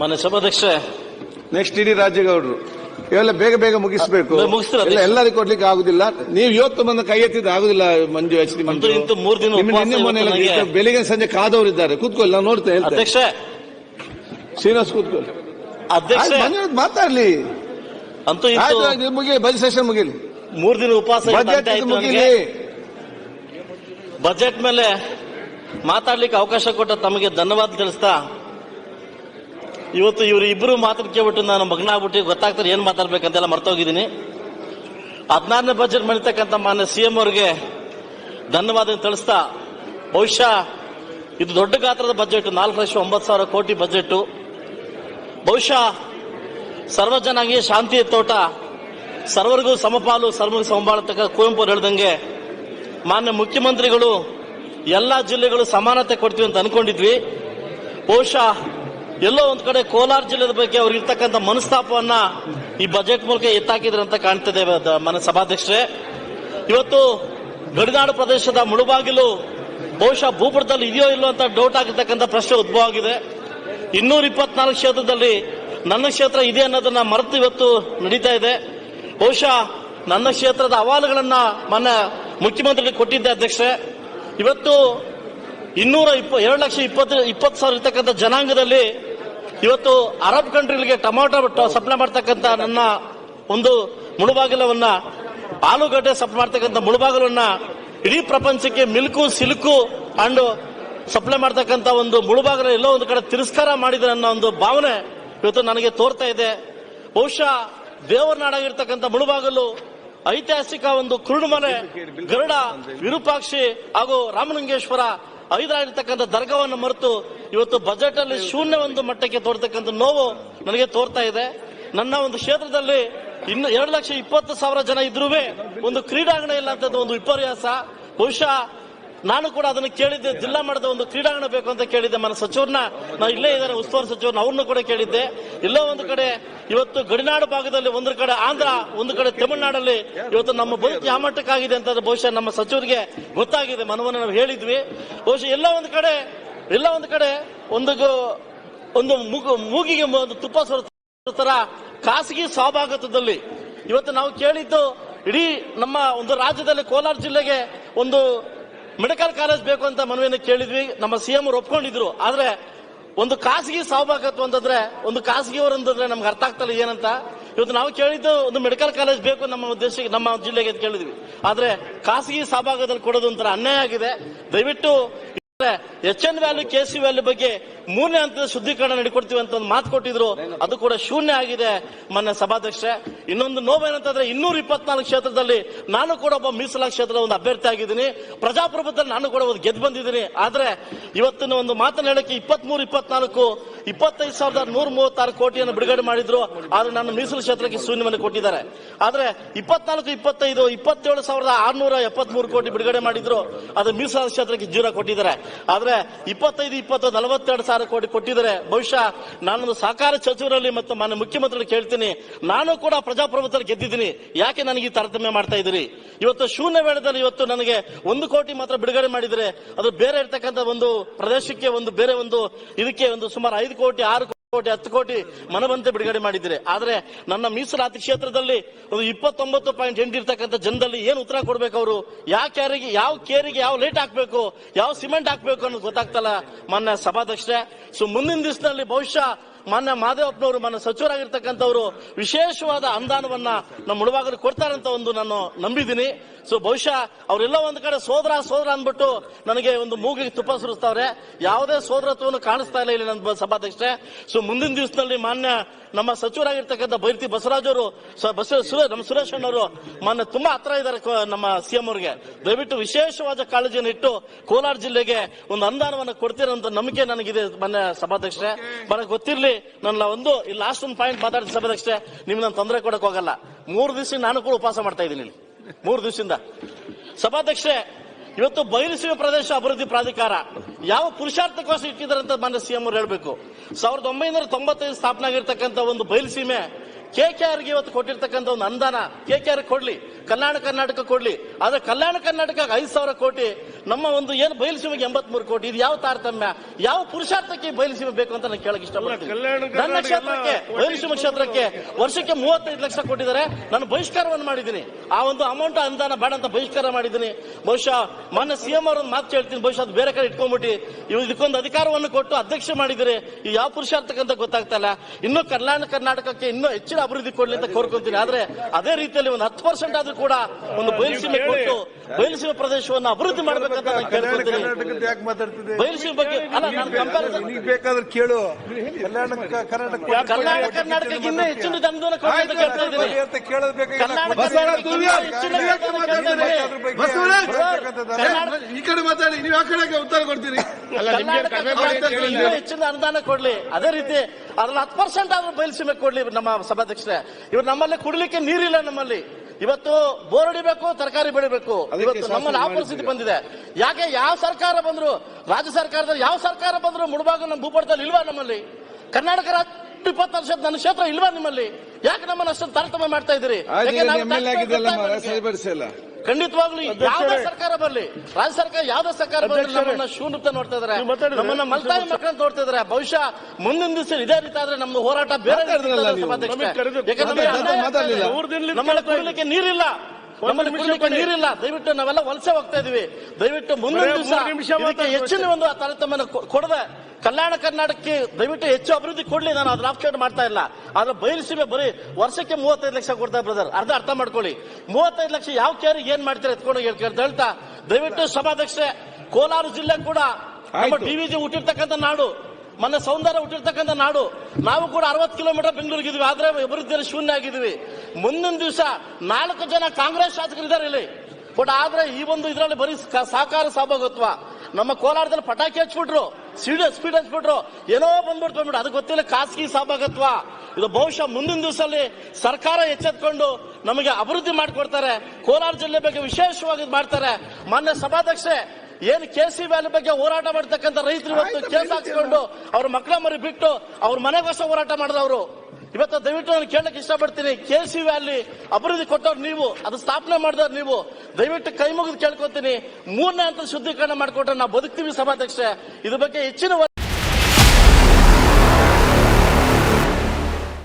ಮಾನ್ಯ ಸಭಾಧ್ಯಕ್ಷ ನೆಕ್ಸ್ಟ್ ಇಡೀ ರಾಜ್ಯಗೌಡರು ಇವೆಲ್ಲ ಬೇಗ ಬೇಗ ಮುಗಿಸಬೇಕು. ಮುಗಿಸ್ತೀರಾ ಅಧ್ಯಕ್ಷ? ಎಲ್ಲರಿಗೂ ಕೊಡ್ಲಿಕ್ಕೆ ಆಗುದಿಲ್ಲ. ನೀವು ಇವತ್ತು ಬಂದು ಕೈ ಎತ್ತಿದ್ದು ಆಗುದಿಲ್ಲ ಮಂಜು ಎಚ್ ಡಿ ಮಂಜು. ಅಂತೂ ಇಂತೂ ಮೂರ್ ದಿನ ನಿಮ್ಗೆ ಉಪವಾಸ ನಿನ್ನೆ ಮೊನ್ನೆ ಎಲ್ಲ ಇವತ್ತು ನನಗೆ- ಇಷ್ಟು ಬೆಳಿಗ್ಗೆ ಸಂಜೆ ಕಾದವರು ಇದ್ದಾರೆ ಕೂತ್ಕೊಳ್ಳಿ ನಾನು ನೋಡ್ತೇನೆ ಅಧ್ಯಕ್ಷ ಶ್ರೀನಿವಾಸ್ ಕೂತ್ಕೊಳ್ಳಿ. ಅಧ್ಯಕ್ಷ ಆಯ್ತು, ಮಂಜು ಮಾತಾಡ್ಲಿ. ಅಂತೂ ಆಯ್ತು ಇದು ಮುಗಿಲಿ ಬಜೆಟ್ ಸೆಷನ್ ಮುಗಿಲಿ. ಮೂರ್ ದಿನ ಉಪವಾಸ ಬಜೆಟ್ ಇದು ಮುಗಿಲಿ. ಬಜೆಟ್ ಮೇಲೆ ಮಾತಾಡ್ಲಿಕ್ಕೆ ಅವಕಾಶ ಕೊಟ್ಟ ತಮಗೆ ಧನ್ಯವಾದ ತಿಳಿಸ್ತಾ, ಇವತ್ತು ಇವರು ಇಬ್ಬರು ಮಾತನ್ನ ಕೇಳ್ಬಿಟ್ಟು ನಾನು ಮಗ್ನ ಆಗ್ಬಿಟ್ಟು ಗೊತ್ತಾಗ್ತಾರೆ ಏನು ಮಾತಾಡ್ಬೇಕಂತೆಲ್ಲ ಮರ್ತೋಗಿದ್ದೀನಿ. ಹದಿನಾರನೇ ಬಜೆಟ್ ಮಾಡಿರ್ತಕ್ಕಂಥ ಮಾನ್ಯ ಸಿ ಎಂ ಅವರಿಗೆ ಧನ್ಯವಾದ ತಿಳಿಸ್ತಾ, ಬಹುಶಃ ಇದು ದೊಡ್ಡ ಗಾತ್ರದ ಬಜೆಟ್ ನಾಲ್ಕು ಲಕ್ಷ ಒಂಬತ್ತು ಸಾವಿರ ಕೋಟಿ ಬಜೆಟ್ ಬಹುಶಃ ಸರ್ವ ಜನಾಂಗೀಯ ಶಾಂತಿಯ ತೋಟ, ಸರ್ವರಿಗೂ ಸಮಪಾಲು, ಸರ್ವರಿಗೂ ಸಮಬಾಳತಕ್ಕ ಕುವೆಂಪು ಹೇಳ್ದಂಗೆ ಮಾನ್ಯ ಮುಖ್ಯಮಂತ್ರಿಗಳು ಎಲ್ಲ ಜಿಲ್ಲೆಗಳು ಸಮಾನತೆ ಕೊಡ್ತೀವಿ ಅಂತ ಅನ್ಕೊಂಡಿದ್ವಿ. ಬಹುಶಃ ಎಲ್ಲೋ ಒಂದ್ ಕಡೆ ಕೋಲಾರ ಜಿಲ್ಲೆದ ಬಗ್ಗೆ ಅವ್ರಿಗಿರ್ತಕ್ಕಂಥ ಮನಸ್ತಾಪವನ್ನ ಈ ಬಜೆಟ್ ಮೂಲಕ ಎತ್ತಾಕಿದ್ರೆ ಅಂತ ಕಾಣ್ತದೆ ಮನ ಸಭಾಧ್ಯಕ್ಷರೇ. ಇವತ್ತು ಗಡಿನಾಡು ಪ್ರದೇಶದ ಮುಳುಬಾಗಿಲು ಬಹುಶಃ ಭೂಪಟದಲ್ಲಿ ಇದೆಯೋ ಇಲ್ಲೋ ಅಂತ ಡೌಟ್ ಆಗಿರ್ತಕ್ಕಂಥ ಪ್ರಶ್ನೆ ಉದ್ಭವ ಆಗಿದೆ. ಇನ್ನೂರ ಇಪ್ಪತ್ನಾಲ್ಕು ಕ್ಷೇತ್ರದಲ್ಲಿ ನನ್ನ ಕ್ಷೇತ್ರ ಇದೆ ಅನ್ನೋದನ್ನ ಮರೆತು ಇವತ್ತು ನಡೀತಾ ಇದೆ. ಬಹುಶಃ ನನ್ನ ಕ್ಷೇತ್ರದ ಅಹವಾಲುಗಳನ್ನ ಮೊನ್ನೆ ಮುಖ್ಯಮಂತ್ರಿಗೆ ಕೊಟ್ಟಿದ್ದೆ ಅಧ್ಯಕ್ಷರೇ. ಇವತ್ತು ಇನ್ನೂರ ಇಪ್ಪ, ಎರಡು ಲಕ್ಷ ಇಪ್ಪತ್ತು ಇಪ್ಪತ್ತು ಸಾವಿರ ಇರ್ತಕ್ಕಂಥ ಜನಾಂಗದಲ್ಲಿ ಇವತ್ತು ಅರಬ್ ಕಂಟ್ರಿಗಳಿಗೆ ಟೊಮಾಟೊ ಸಪ್ಲೈ ಮಾಡ್ತಕ್ಕಂಥ ನನ್ನ ಒಂದು ಮುಳುಬಾಗಿಲವನ್ನ, ಆಲೂಗಡ್ಡೆ ಸಪ್ಲೈ ಮಾಡ್ತಕ್ಕಂಥ ಮುಳುಬಾಗಿಲನ್ನ ಇಡೀ ಪ್ರಪಂಚಕ್ಕೆ ಮಿಲ್ಕು, ಸಿಲ್ಕು ಅಂಡ್ ಸಪ್ಲೈ ಮಾಡ್ತಕ್ಕಂಥ ಒಂದು ಮುಳುಬಾಗಿಲ ಎಲ್ಲೋ ಒಂದು ಕಡೆ ತಿರಸ್ಕಾರ ಮಾಡಿದ್ರೆ ಅನ್ನೋ ಒಂದು ಭಾವನೆ ಇವತ್ತು ನನಗೆ ತೋರ್ತಾ ಇದೆ. ಬಹುಶಃ ದೇವರ ನಾಡಾಗಿರ್ತಕ್ಕಂಥ ಮುಳುಬಾಗಲು ಐತಿಹಾಸಿಕ ಒಂದು ಕುರುಡುಮನೆ, ಗರುಡ, ವಿರೂಪಾಕ್ಷಿ ಹಾಗೂ ರಾಮಲಿಂಗೇಶ್ವರ ಐದರಾಗಿರ್ತಕ್ಕಂಥ ದರ್ಗವನ್ನು ಮರೆತು ಇವತ್ತು ಬಜೆಟ್ ಅಲ್ಲಿ ಶೂನ್ಯ ಒಂದು ಮಟ್ಟಕ್ಕೆ ತೋರ್ತಕ್ಕಂಥ ನೋವು ನನಗೆ ತೋರ್ತಾ ಇದೆ. ನನ್ನ ಒಂದು ಕ್ಷೇತ್ರದಲ್ಲಿ ಇನ್ನು ಎರಡು ಲಕ್ಷ ಇಪ್ಪತ್ತು ಸಾವಿರ ಜನ ಇದ್ರೂ ಒಂದು ಕ್ರೀಡಾಂಗಣ ಇಲ್ಲ ಅಂತ ಒಂದು ವಿಪರ್ಯಾಸ. ಬಹುಶಃ ನಾನು ಕೂಡ ಅದನ್ನು ಕೇಳಿದ್ದೆ, ಜಿಲ್ಲಾ ಮಟ್ಟದ ಒಂದು ಕ್ರೀಡಾಂಗಣ ಬೇಕು ಅಂತ ಕೇಳಿದ್ದೆ. ಮನ ಸಚಿವರನ್ನ ನಾವು ಇಲ್ಲೇ ಇದ್ದಾರೆ, ಉಸ್ತುವಾರಿ ಸಚಿವರನ್ನ ಅವ್ರನ್ನ ಕೂಡ ಕೇಳಿದ್ದೆ. ಎಲ್ಲ ಒಂದು ಕಡೆ ಇವತ್ತು ಗಡಿನಾಡು ಭಾಗದಲ್ಲಿ ಒಂದು ಕಡೆ ಆಂಧ್ರ, ಒಂದು ಕಡೆ ತಮಿಳುನಾಡಲ್ಲಿ ಇವತ್ತು ನಮ್ಮ ಬದುಕು ಯಾವ ಮಟ್ಟಕ್ಕಾಗಿದೆ ಅಂತ ಬಹುಶಃ ನಮ್ಮ ಸಚಿವರಿಗೆ ಗೊತ್ತಾಗಿದೆ, ಮನವನ್ನು ನಾವು ಹೇಳಿದ್ವಿ. ಬಹುಶಃ ಎಲ್ಲ ಒಂದು ಕಡೆ, ಎಲ್ಲ ಒಂದು ಕಡೆ ಒಂದು ಒಂದು ಮೂಗು, ಮೂಗಿಗೆ ಒಂದು ತುಪ್ಪ ತರ ಖಾಸಗಿ ಸಹಭಾಗತ್ವದಲ್ಲಿ ಇವತ್ತು ನಾವು ಕೇಳಿದ್ದು ಇಡೀ ನಮ್ಮ ಒಂದು ರಾಜ್ಯದಲ್ಲಿ ಕೋಲಾರ ಜಿಲ್ಲೆಗೆ ಒಂದು ಮೆಡಿಕಲ್ ಕಾಲೇಜ್ ಬೇಕು ಅಂತ ಮನವಿಯನ್ನು ಕೇಳಿದ್ವಿ. ನಮ್ಮ ಸಿಎಂ ಅವರು ಒಪ್ಕೊಂಡಿದ್ರು. ಆದ್ರೆ ಒಂದು ಖಾಸಗಿ ಸಹಭಾಗತ್ವ ಅಂತಂದ್ರೆ, ಒಂದು ಖಾಸಗಿಯವರು ಅಂತಂದ್ರೆ ನಮ್ಗೆ ಅರ್ಥ ಆಗ್ತಲ್ಲ ಏನಂತ. ಇವತ್ತು ನಾವು ಕೇಳಿದ್ದು ಒಂದು ಮೆಡಿಕಲ್ ಕಾಲೇಜ್ ಬೇಕು ನಮ್ಮ ದೇಶಕ್ಕೆ ನಮ್ಮ ಜಿಲ್ಲೆಗೆ ಕೇಳಿದ್ವಿ. ಆದ್ರೆ ಖಾಸಗಿ ಸಹಭಾಗದಲ್ಲಿ ಕೊಡೋದು ಒಂಥರ ಅನ್ಯಾಯ ಆಗಿದೆ. ದಯವಿಟ್ಟು H N value, K C value ಬಗ್ಗೆ ಮೂರನೇ ಹಂತದ ಶುದ್ಧೀಕರಣ ನಡೆಕೊಡ್ತೀವಿ ಅಂತ ಒಂದು ಮಾತು ಕೊಟ್ಟಿದ್ರು. ಅದು ಕೂಡ ಶೂನ್ಯ ಆಗಿದೆ ಮೊನ್ನೆ ಸಭಾಧ್ಯಕ್ಷ. ಇನ್ನೊಂದು ನೋವೇನಂತಂದ್ರೆ ಇನ್ನೂರ ಇಪ್ಪತ್ನಾಲ್ಕು ಕ್ಷೇತ್ರದಲ್ಲಿ ನಾನು ಕೂಡ ಒಬ್ಬ ಮೀಸಲಾ ಕ್ಷೇತ್ರದ ಒಂದು ಅಭ್ಯರ್ಥಿ ಆಗಿದ್ದೀನಿ. ಪ್ರಜಾಪ್ರಭುತ್ವದಲ್ಲಿ ನಾನು ಕೂಡ ಒಂದು ಗೆದ್ದು ಬಂದಿದ್ದೀನಿ. ಆದ್ರೆ ಇವತ್ತಿನ ಒಂದು ಮಾತನ್ನ ಹೇಳಕ್ಕೆ ಇಪ್ಪತ್ಮೂರು, ಇಪ್ಪತ್ನಾಲ್ಕು ಇಪ್ಪತ್ತೈದು ಸಾವಿರದ ನೂರ ಮೂವತ್ತಾರು ಕೋಟಿಯನ್ನು ಬಿಡುಗಡೆ ಮಾಡಿದ್ರು, ಆದ್ರೆ ನನ್ನ ಮೀಸಲು ಕ್ಷೇತ್ರಕ್ಕೆ ಶೂನ್ಯವನ್ನು ಕೊಟ್ಟಿದ್ದಾರೆ. ಆದ್ರೆ ಇಪ್ಪತ್ನಾಲ್ಕು, ಇಪ್ಪತ್ತೈದು, ಇಪ್ಪತ್ತೇಳು ಸಾವಿರದ ಆರ್ನೂರ ಎಪ್ಪತ್ಮೂರು ಕೋಟಿ ಬಿಡುಗಡೆ ಮಾಡಿದ್ರು, ಅದು ಮೀಸಲು ಕ್ಷೇತ್ರಕ್ಕೆ ಜೀರೋ ಕೊಟ್ಟಿದ್ದಾರೆ. ಆದ್ರೆ ಇಪ್ಪತ್ತೈದು, ಇಪ್ಪತ್ತು, ನಲವತ್ತೆರಡು ಸಾವಿರ ಕೋಟಿ ಕೊಟ್ಟಿದ್ದಾರೆ. ಬಹುಶಃ ನಾನೊಂದು ಸಹಕಾರ ಸಚಿವರಲ್ಲಿ ಮತ್ತು ಮಾನ್ಯ ಮುಖ್ಯಮಂತ್ರಿ ಕೇಳ್ತೀನಿ, ನಾನು ಕೂಡ ಪ್ರಜಾಪ್ರಭುತ್ವ ಗೆದ್ದಿದ್ದೀನಿ. ಯಾಕೆ ನನಗೆ ಈ ತಾರತಮ್ಯ ಮಾಡ್ತಾ ಇದ್ದೀರಿ? ಇವತ್ತು ಶೂನ್ಯ ವೇಳೆದಲ್ಲಿ ಇವತ್ತು ನನಗೆ ಒಂದು ಕೋಟಿ ಮಾತ್ರ ಬಿಡುಗಡೆ ಮಾಡಿದರೆ, ಅದು ಬೇರೆ ಇರ್ತಕ್ಕಂಥ ಒಂದು ಪ್ರದೇಶಕ್ಕೆ ಒಂದು, ಬೇರೆ ಒಂದು ಇದಕ್ಕೆ ಒಂದು ಸುಮಾರು ಐದು ಕೋಟಿ, ಆರು ಕೋಟಿ, ಹತ್ತು ಕೋಟಿ ಮನವಂತೆ ಬಿಡುಗಡೆ ಮಾಡಿದ್ದೀರಿ. ಆದ್ರೆ ನನ್ನ ಮೀಸಲಾತಿ ಕ್ಷೇತ್ರದಲ್ಲಿ ಒಂದು ಇಪ್ಪತ್ತೊಂಬತ್ತು ಪಾಯಿಂಟ್ ಎಂಟು ಇರ್ತಕ್ಕಂಥ ಜನದಲ್ಲಿ ಏನು ಉತ್ತರ ಕೊಡ್ಬೇಕು ಅವರು? ಯಾವ ಕ್ಯಾರಿಗೆ, ಯಾವ ಕೇರಿಗೆ ಯಾವ ಲೇಟ್ ಹಾಕ್ಬೇಕು? ಯಾವ ಸಿಮೆಂಟ್ ಹಾಕ್ಬೇಕು ಅನ್ನೋದು ಗೊತ್ತಾಗ್ತಲ್ಲ ಮಾನ್ಯ ಸಭಾಧ್ಯಕ್ಷರೇ. ಸೊ ಮುಂದಿನ ದಿವಸದಲ್ಲಿ ಬಹುಶಃ ಮಾನ್ಯ ಮಾದೇವಪ್ಪನವರು, ಮಾನ್ಯ ಸಚಿವರಾಗಿರ್ತಕ್ಕಂಥವರು ವಿಶೇಷವಾದ ಅನುದಾನವನ್ನ ನಮ್ಮ ಮುಳುವಾಗಲು ಕೊಡ್ತಾರಂತ ಒಂದು ನಾನು ನಂಬಿದ್ದೀನಿ. ಸೊ ಬಹುಶಃ ಅವರೆಲ್ಲ ಒಂದ್ ಕಡೆ ಸೋದರ ಸೋದರ ಅಂದ್ಬಿಟ್ಟು ನನಗೆ ಒಂದು ಮೂಗಿಗೆ ತುಪ್ಪ ಸುರಿಸ್ತಾವ್ರೆ. ಯಾವುದೇ ಸೋದರತ್ವವನ್ನು ಕಾಣಿಸ್ತಾ ಇಲ್ಲ ಇಲ್ಲಿ ನನ್ನ ಸಭಾಧ್ಯಕ್ಷರೇ. ಸೊ ಮುಂದಿನ ದಿವಸದಲ್ಲಿ ಮಾನ್ಯ ನಮ್ಮ ಸಚಿವರಾಗಿರ್ತಕ್ಕಂಥ ಬೈರತಿ ಬಸವರಾಜ್ ಅವರು ನಮ್ಮ ಸುರೇಶ್ ಅಣ್ಣವರು ಮಾನ್ಯ ತುಂಬಾ ಹತ್ರ ಇದ್ದಾರೆ ನಮ್ಮ ಸಿಎಂ ಅವರಿಗೆ. ದಯವಿಟ್ಟು ವಿಶೇಷವಾದ ಕಾಳಜಿಯನ್ನು ಇಟ್ಟು ಕೋಲಾರ ಜಿಲ್ಲೆಗೆ ಒಂದು ಅನುದಾನವನ್ನು ಕೊಡ್ತೀರಂತ ನಂಬಿಕೆ ನನಗಿದೆ ಮಾನ್ಯ ಸಭಾಧ್ಯಕ್ಷರೇ. ನನಗೆ ಗೊತ್ತಿರಲಿ ನನ್ನ ಒಂದು ಈ ಲಾಸ್ಟ್ ಒಂದು ಪಾಯಿಂಟ್ ಮಾತಾಡಿದ ಸಭಾಧ್ಯಕ್ಷರೇ, ನಿಮ್ಗೆ ನಾನು ತೊಂದರೆ ಕೊಡಕ್ ಹೋಗಲ್ಲ. ಮೂರು ದಿವಸ ನಾನು ಕೂಡ ಉಪವಾಸ ಮಾಡ್ತಾ ಇದ್ದೀನಿ ಇಲ್ಲಿ. ಮೂರು ದಿವಸದಿಂದ. ಸಭಾಧ್ಯಕ್ಷೆ ಇವತ್ತು ಬಯಲುಸೀಮೆ ಪ್ರದೇಶ ಅಭಿವೃದ್ಧಿ ಪ್ರಾಧಿಕಾರ ಯಾವ ಪುರುಷಾರ್ಥಕ್ಕೋಸ್ಕರ ಇಟ್ಟಿದ್ದಾರೆ ಅಂತ ಮಾನ್ಯ ಸಿಎಂ ಅವರು ಹೇಳಬೇಕು. ಸಾವಿರದ ಒಂಬೈನೂರ ತೊಂಬತ್ತೈದು ಸ್ಥಾಪನೆ ಆಗಿರ್ತಕ್ಕಂಥ ಒಂದು ಬಯಲುಸೀಮೆ, ಕೆ ಕೆ ಆರ್ಗೆ ಇವತ್ತು ಕೊಟ್ಟಿರ್ತಕ್ಕಂಥ ಒಂದು ಅನುದಾನ, ಕೆ ಕೆ ಆರ್ ಕೊಡ್ಲಿ. ಕಲ್ಯಾಣ ಕರ್ನಾಟಕ ಕೊಡ್ಲಿ. ಆದ್ರೆ ಕಲ್ಯಾಣ ಕರ್ನಾಟಕ ಐದು ಸಾವಿರ ಕೋಟಿ ನಮ್ಮ ಒಂದು ಏನು ಬಯಲುಸೀಮೆಗೆ ಎಂಬತ್ಮೂರು ಕೋಟಿ ಇದು ಯಾವ ತಾರತಮ್ಯ? ಯಾವ ಪುರುಷಾರ್ಥಕ್ಕೆ ಬಯಲುಸೀಮೆ ಬೇಕು ಅಂತ ನಾನು ಕೇಳಕ್ ಇಷ್ಟಪಡ್ತೀನಿ. ನನ್ನ ಕ್ಷೇತ್ರಕ್ಕೆ ಬಯಲುಸೀಮ ಕ್ಷೇತ್ರಕ್ಕೆ ವರ್ಷಕ್ಕೆ ಮೂವತ್ತೈದು ಲಕ್ಷ ಕೊಟ್ಟಿದ್ದಾರೆ. ನಾನು ಬಹಿಷ್ಕಾರವನ್ನು ಮಾಡಿದ್ದೀನಿ. ಆ ಒಂದು ಅಮೌಂಟ್ ಅನುದಾನ ಬೇಡ ಅಂತ ಬಹಿಷ್ಕಾರ ಮಾಡಿದ್ದೀನಿ. ಬಹುಶಃ ಮಾನ್ಯ ಸಿಎಂ ಅವರೊಂದು ಮಾತು ಹೇಳ್ತೀನಿ. ಬಹುಶಃ ಅದು ಬೇರೆ ಕಡೆ ಇಟ್ಕೊಂಡ್ಬಿಟ್ಟು ಇವ್ ಇದಕ್ಕೊಂದು ಅಧಿಕಾರವನ್ನು ಕೊಟ್ಟು ಅಧ್ಯಕ್ಷ ಮಾಡಿದರೆ ಈ ಯಾವ ಪುರುಷಾರ್ಥಕ್ಕೆ ಅಂತ ಗೊತ್ತಾಗ್ತಾ ಇಲ್ಲ. ಇನ್ನು ಕಲ್ಯಾಣ ಕರ್ನಾಟಕಕ್ಕೆ ಇನ್ನೂ ಹೆಚ್ಚಿನ ಅಭಿವೃದ್ಧಿ ಕೊಡ್ಲಿ ಅಂತ ಕೋರ್ಕೊಂತೀನಿ. ಆದ್ರೆ ಅದೇ ರೀತಿಯಲ್ಲಿ ಒಂದು ಹತ್ತು ಪರ್ಸೆಂಟ್ ಆದ್ರೂ ಕೂಡ ಒಂದು ಬಯಲುಸೀಮೆ ಕೊಟ್ಟು ಬಯಲುಸೀಮೆ ಪ್ರದೇಶವನ್ನು ಅಭಿವೃದ್ಧಿ ಮಾಡಬೇಕಂತ ನಾನು ಕೇಳ್ಕೊತೀನಿ ಕರ್ನಾಟಕದ ಯಾಕೆ ಮಾತಾಡ್ತಿದೆ ಬಯಲುಸೀಮೆ ಬಗ್ಗೆ ಅಲ್ಲ ನಾನು ಕಂಪ್ಯಾರಿಸನ್ ನಿನಗೆ ಬೇಕಾದ್ರೆ ಕೇಳು ಕಲ್ಯಾಣ ಕರ್ನಾಟಕ ಕರ್ನಾಟಕ ಕರ್ನಾಟಕಕ್ಕೆ ಇನ್ನೂ ಹೆಚ್ಚಿನ ಅನುದಾನ ಕೊಡಿ ಅಂತ ಕೇಳ್ತಾ ಇದ್ದೀನಿ. ಕರ್ನಾಟಕ ಈ ಕಡೆ ಮಾತಾಡಿ ನೀವು ಆ ಕಡೆಗೆ ಉತ್ತರ ಕೊಡ್ತೀರಿ ಹೆಚ್ಚಿನ ಅನುದಾನ ಕೊಡ್ಲಿ ಅದೇ ರೀತಿ ಅದ್ರಲ್ಲಿ ಹತ್ತು ಪರ್ಸೆಂಟ್ ಆದ್ರೂ ಬಯಲುಸೀಮೆ ಕೊಡ್ಲಿ ನಮ್ಮ ಸಭಾಧ್ಯಕ್ಷರೇ ಇವ್ರು ನಮ್ಮಲ್ಲಿ ಕುಡಿಲಿಕ್ಕೆ ನೀರಿಲ್ಲ ನಮ್ಮಲ್ಲಿ ಇವತ್ತು ಬೋರ್ ಹೊಡಿಬೇಕು ತರಕಾರಿ ಬೆಳಿಬೇಕು. ಇವತ್ತು ನಮ್ಮಲ್ಲಿ ಆ ಪರಿಸ್ಥಿತಿ ಬಂದಿದೆ. ಯಾಕೆ ಯಾವ ಸರ್ಕಾರ ಬಂದ್ರು ರಾಜ್ಯ ಸರ್ಕಾರದಲ್ಲಿ ಯಾವ ಸರ್ಕಾರ ಬಂದ್ರು ಮುಳುಬಾಗ ನಮ್ಮ ಭೂಪಟದಲ್ಲಿ ಇಲ್ವಾ ನಮ್ಮಲ್ಲಿ? ಕರ್ನಾಟಕ ರಾಜ್ಯ ಇಪ್ಪತ್ತು ವರ್ಷದ ನನ್ನ ಕ್ಷೇತ್ರ ಇಲ್ವಾ ನಿಮ್ಮಲ್ಲಿ? ಯಾಕೆ ನಮ್ಮನ್ನ ಅಷ್ಟೊಂದು ತಾರತಮ್ಯ ಮಾಡ್ತಾ ಇದ್ದೀರಿ? ಖಂಡಿತವಾಗ್ಲೂ ಯಾವ್ದೇ ಸರ್ಕಾರ ಬರಲಿ. ರಾಜ್ಯ ಸರ್ಕಾರ ಯಾವ್ದೇ ಸರ್ಕಾರ ಬರಲಿ ನಮ್ಮನ್ನ ಶೂನ್ಯತ ನೋಡ್ತಾ ಇದಾರೆ. ನಮ್ಮನ್ನ ಮಲ್ತಾಯಿ ಮಕ್ಕಳನ್ನ ನೋಡ್ತಾ ಇದಾರೆ. ಬಹುಶಃ ಮುಂದಿನ ದಿವಸ ಇದೇ ರೀತಿ ಆದ್ರೆ ನಮ್ಮ ಹೋರಾಟ ಬೇರೆ ನಮ್ಮಲ್ಲಿ ಕುಡಿಲಿಕ್ಕೆ ನೀರಿಲ್ಲ. ನಮ್ಮಲ್ಲಿ ಕುಡಿಲಿಕ್ಕೆ ನೀರಿಲ್ಲ. ದಯವಿಟ್ಟು ನಾವೆಲ್ಲ ವಲಸೆ ಹೋಗ್ತಾ ಇದೀವಿ. ದಯವಿಟ್ಟು ಮುಂದಿನ ದಿವಸ ಹೆಚ್ಚಿನ ಒಂದು ತಾರತಮ್ಯ ಕೊಡದೆ ಕಲ್ಯಾಣ ಕರ್ನಾಟಕಕ್ಕೆ ದಯವಿಟ್ಟು ಹೆಚ್ಚು ಅಭಿವೃದ್ಧಿ ಕೊಡ್ಲಿ ನಾನು ಅದ್ರ ಆಪ್ಷನ್ ಮಾಡ್ತಾ ಇಲ್ಲ. ಆದ್ರೆ ಬಯಲುಸೀಮೆ ಬರೀ ವರ್ಷಕ್ಕೆ ಮೂವತ್ತೈದು ಲಕ್ಷ ಕೊಡ್ತಾ ಬ್ರದರ್ ಅರ್ಧ ಅರ್ಥ ಮಾಡ್ಕೊಳ್ಳಿ. ಮೂವತ್ತೈದು ಲಕ್ಷ ಯಾವ ಕೇರಿಗೆ ಏನ್ ಮಾಡ್ತೀರಾ ಎತ್ಕೊಂಡು ಹೇಳ್ತಾ ಹೇಳ್ತಾ ದಯವಿಟ್ಟು ಸಭಾಧ್ಯಕ್ಷೆ ಕೋಲಾರ ಜಿಲ್ಲೆ ಕೂಡ ನಮ್ಮ. ಡಿವಿಜಿ ಹುಟ್ಟಿರ್ತಕ್ಕಂಥ ನಾಡು ಮೊನ್ನೆ ಸೌಂದರ್ಯ ಹುಟ್ಟಿರ್ತಕ್ಕಂಥ ನಾಡು ನಾವು ಕೂಡ ಅರವತ್ತು ಕಿಲೋಮೀಟರ್ ಬೆಂಗಳೂರಿಗೆ ಇದೀವಿ ಆದ್ರೆ ಅಭಿವೃದ್ಧಿಯಲ್ಲಿ ಶೂನ್ಯ ಆಗಿದ್ವಿ ಮುಂದಿನ ದಿವಸ ನಾಲ್ಕು ಜನ ಕಾಂಗ್ರೆಸ್ ಶಾಸಕರಿದ್ದಾರೆ ಇಲ್ಲಿ. ಬಟ್ ಆದ್ರೆ ಈ ಒಂದು ಇದರಲ್ಲಿ ಬರೀ ಸಹಕಾರ ಸಹಭಾಗತ್ವ. ನಮ್ಮ ಕೋಲಾರದಲ್ಲಿ ಪಟಾಕಿ ಹಚ್ಬಿಟ್ರು ಸ್ಪೀಡ್ ಸ್ಪೀಡ್ ಹಚ್ಬಿಟ್ರು ಏನೋ ಬಂದ್ಬಿಟ್ಟು ಬಂದ್ಬಿಟ್ಟು ಅದು ಗೊತ್ತಿಲ್ಲ ಖಾಸಗಿ ಸಹಭಾಗತ್ವ ಇದು ಬಹುಶಃ ಮುಂದಿನ ದಿವಸದಲ್ಲಿ ಸರ್ಕಾರ ಎಚ್ಚೆತ್ಕೊಂಡು ನಮಗೆ ಅಭಿವೃದ್ಧಿ ಮಾಡಿಕೊಡ್ತಾರೆ. ಕೋಲಾರ ಜಿಲ್ಲೆ ಬಗ್ಗೆ ವಿಶೇಷವಾಗಿ ಮಾಡ್ತಾರೆ. ಮಾನ್ಯ ಸಭಾಧ್ಯಕ್ಷೆ ಏನು ಕೆ ಸಿ ವ್ಯಾಲಿ ಬಗ್ಗೆ ಹೋರಾಟ ಮಾಡ್ತಕ್ಕಂಥ ರೈತರು ಇವತ್ತು ಕೇಸ್ ಹಾಕ್ಸ್ಕೊಂಡು ಅವ್ರ ಮಕ್ಕಳ ಮರಿ ಬಿಟ್ಟು ಅವ್ರ ಮನೆಗೋಸ್ಕರ ಹೋರಾಟ ಮಾಡಿದವರು. ಇವತ್ತು ದಯವಿಟ್ಟು ನಾನು ಕೇಳಕ್ ಇಷ್ಟಪಡ್ತೀನಿ. ಕೆ ಸಿ ವ್ಯಾಲಿ ಅಭಿವೃದ್ಧಿ ಕೊಟ್ಟವ್ರು ನೀವು, ಅದು ಸ್ಥಾಪನೆ ಮಾಡಿದವ್ರು ನೀವು. ದಯವಿಟ್ಟು ಕೈ ಮುಗಿದು ಕೇಳ್ಕೊತೀನಿ. ಮೂರನೇ ಹಂತದ ಶುದ್ಧೀಕರಣ ಮಾಡಿಕೊಟ್ರೆ ನಾವು ಬದುಕ್ತೀವಿ ಸಭಾಧ್ಯಕ್ಷ ಇದ್ರ ಬಗ್ಗೆ ಹೆಚ್ಚಿನ